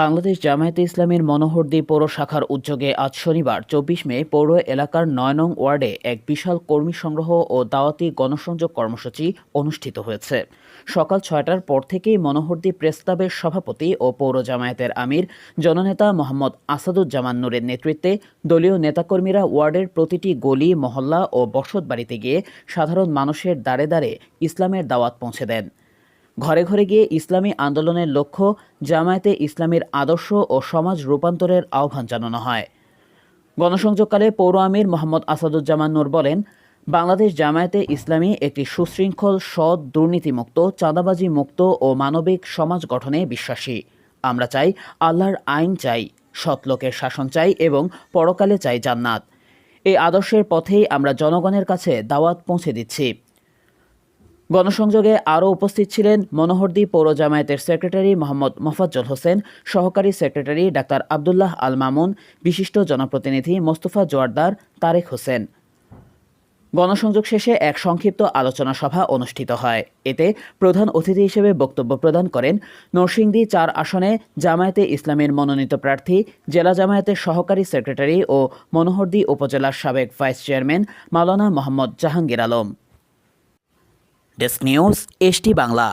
বাংলাদেশ জামায়াতে ইসলামীর মনোহরদী পৌর শাখার উদ্যোগে আজ শনিবার, চব্বিশ মে, পৌর এলাকার নয় নং ওয়ার্ডে এক বিশাল কর্মী সংগ্রহ ও দাওয়াতি গণসংযোগ কর্মসূচি অনুষ্ঠিত হয়েছে। সকাল ছয়টার পর থেকেই মনোহরদী প্রেস ক্লাবের সভাপতি ও পৌর জামায়াতের আমির, জননেতা মোহাম্মদ আসাদুজ্জামান নূরের নেতৃত্বে দলীয় নেতাকর্মীরা ওয়ার্ডের প্রতিটি গলি, মহল্লা ও বসত বাড়িতে গিয়ে সাধারণ মানুষের দ্বারে দ্বারে ইসলামের দাওয়াত পৌঁছে দেন। ঘরে ঘরে গিয়ে ইসলামী আন্দোলনের লক্ষ্য জামায়াতে ইসলামীর আদর্শ ও সমাজ রূপান্তরের আহ্বান জানানো হয়। গণসংযোগকালে পৌর আমির মোহাম্মদ আসাদুজ্জামান নূর বলেন, বাংলাদেশ জামায়াতে ইসলামী একটি সুশৃঙ্খল, সৎ, দুর্নীতিমুক্ত, চাঁদাবাজি মুক্ত ও মানবিক সমাজ গঠনে বিশ্বাসী। আমরা চাই আল্লাহর আইন চাই, সৎ লোকের শাসন চাই এবং পরকালে চাই জান্নাত। এই আদর্শের পথেই আমরা জনগণের কাছে দাওয়াত পৌঁছে দিচ্ছি। গণসংযোগে আরও উপস্থিত ছিলেন মনোহরদী পৌর জামায়াতের সেক্রেটারি মোহাম্মদ মোফাজ্জল হোসেন, সহকারী সেক্রেটারি ডাক্তার আবদুল্লাহ আল মামুন, বিশিষ্ট জনপ্রতিনিধি মোস্তফা জোয়ারদার, তারেক হোসেন। গণসংযোগ শেষে এক সংক্ষিপ্ত আলোচনা সভা অনুষ্ঠিত হয়। এতে প্রধান অতিথি হিসেবে বক্তব্য প্রদান করেন নরসিংদী চার আসনে জামায়াতে ইসলামের মনোনীত প্রার্থী, জেলা জামায়াতের সহকারী সেক্রেটারি ও মনোহরদী উপজেলার সাবেক vice chairman Maulana Mohammad Jahangir Alam. Desk news ST Bangla